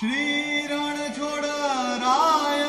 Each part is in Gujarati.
શ્રી રણછોડરાય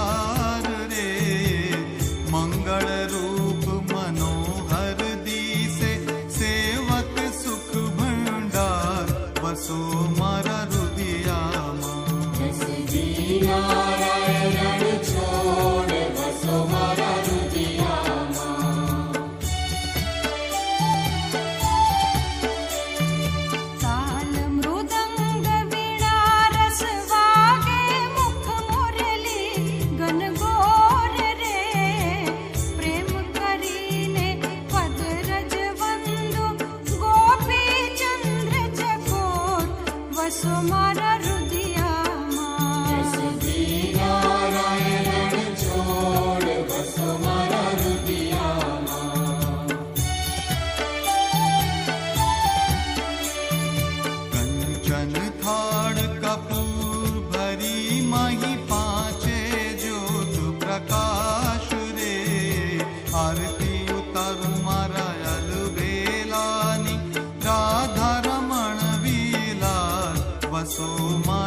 sou वसो मा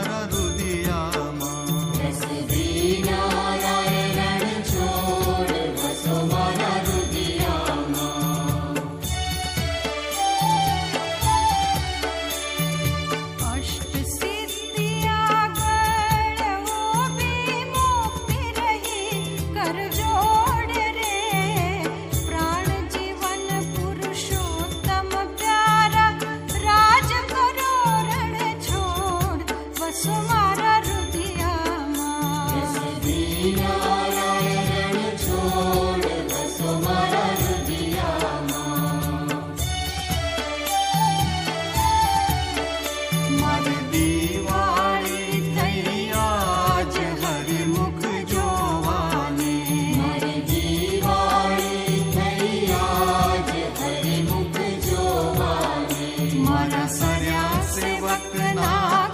सेवक नाथ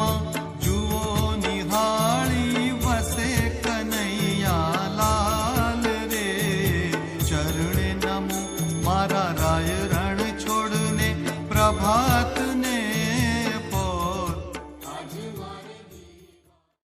માં જુઓ નિહાળી વસે કનૈયા લાલ રે. મારા